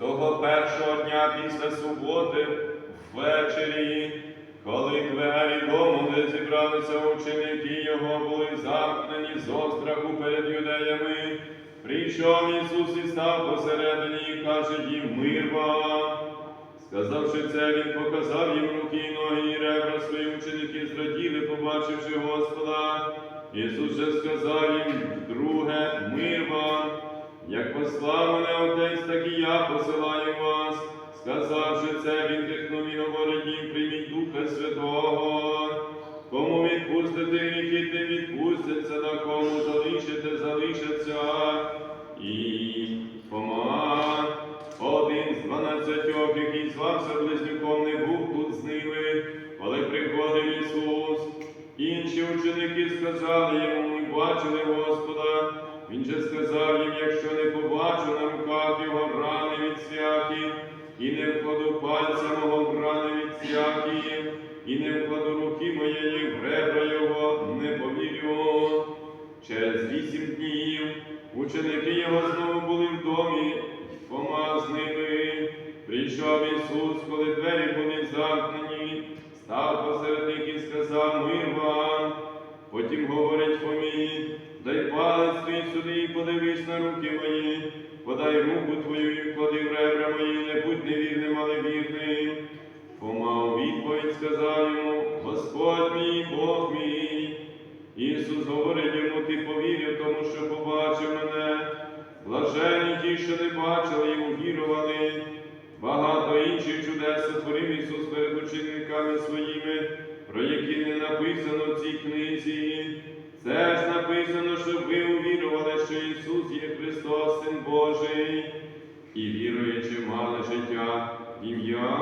Того першого дня після суботи, ввечері, коли двері дому, де зібралися ученики його, були замкнені з остраху перед юдеями, прийшов Ісус і став посередині і каже їм мир вам. Сказавши це, він показав їм руки і ноги і ребра свої ученики зраділи, побачивши Господа. Ісус же сказав їм друге, мир вам. Як послав мене Отець, так і я посилаю вас. Сказавши це, він дихнув і говорить їм, прийміть Духа Святого. Кому відпустите гріхи, тим відпустяться, на кому залишите, залишаться. І Фома, один з дванадцятьох, який звався близнюком, не був тут з ними, коли приходив Ісус. Інші ученики сказали йому, ми бачили святі, і не вкладу пальця мого в рани від святі, і не вкладу руки моєї в ребра його, не повірю. Через вісім днів ученики його знову були в домі, Фома з ними. Прийшов Ісус, коли двері були замкнені, став посеред них і сказав мир вам. Потім говорить Фомі, дай палець твій сюди і подивись на руки мої, подай руку твою і вклади в ребра мої, не будь невірним, але вірним. Фома відповідь сказав йому, Господь мій, Бог мій. Ісус говорить йому, ти повірив тому, що побачив мене. Блажені ті, що не бачили і увірували. Багато інших чудес сотворив Ісус перед учениками своїми, про які не написано в цій книзі. Це ж написано, щоб ви що Ісус є Христос, Син Божий, і віруючи мали життя ім'я.